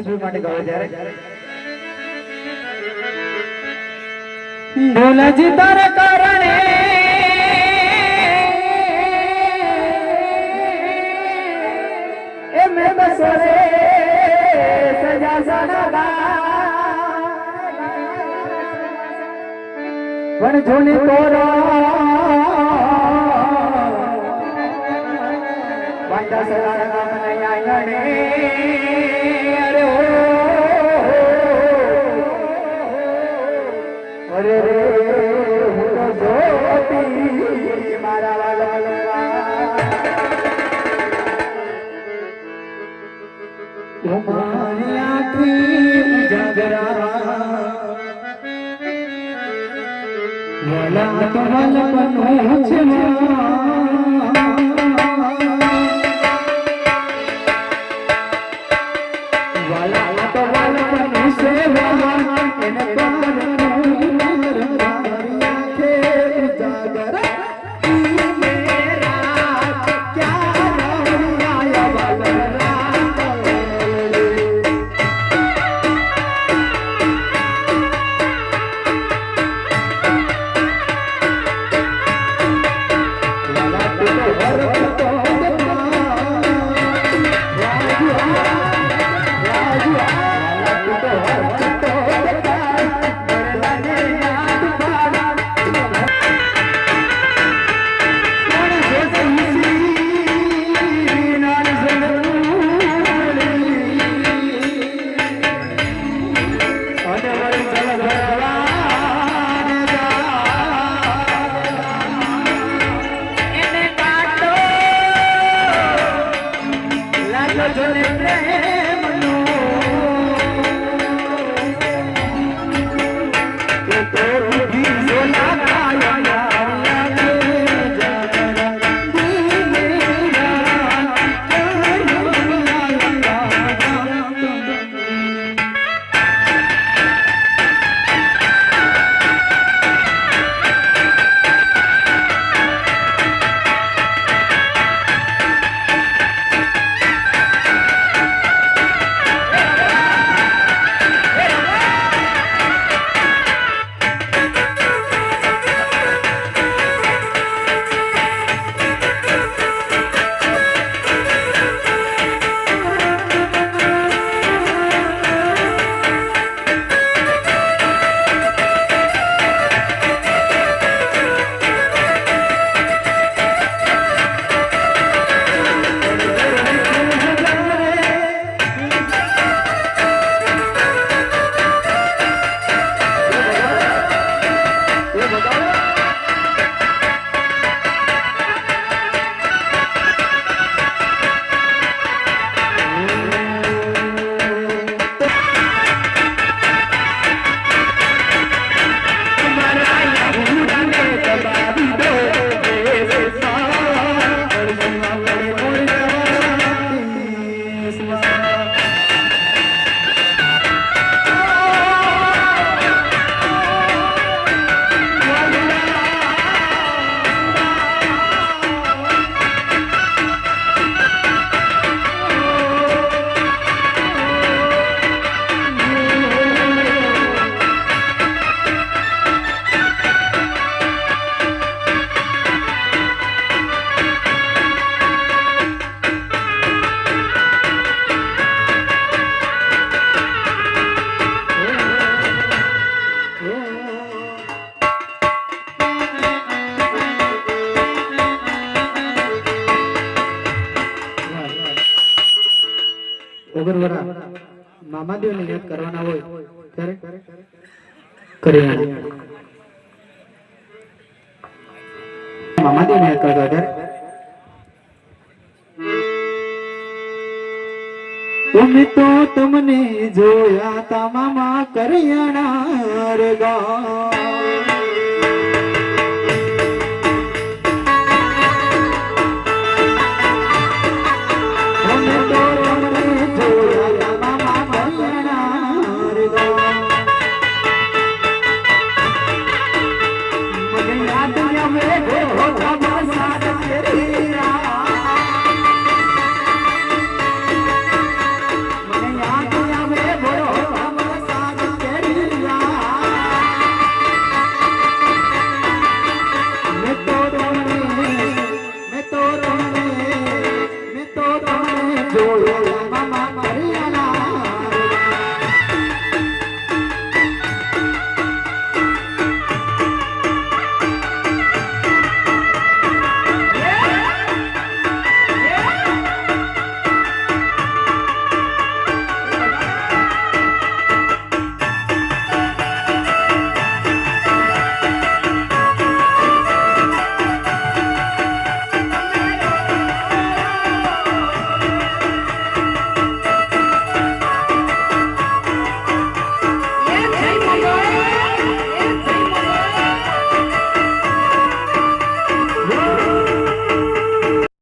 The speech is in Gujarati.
માટે ગાવે ત્યારે. ઢોલજી તારે કારણે એ મે બસરે સજા સના પણ જોની તોરો વાંડા સરા નામ આંગણે અરે ઓ અરે રે હું તો જોતી મારા વાલા તમારી આંખી ઉજાગરા વાલા ઓગરવરા મામાદેવને યાદ કરવાના હોય, ત્યારે કરી મામાદેવને યાદ કરતા ત્યારે અમે તો તમને જોયા તા મામા કરિયાણા રે ગા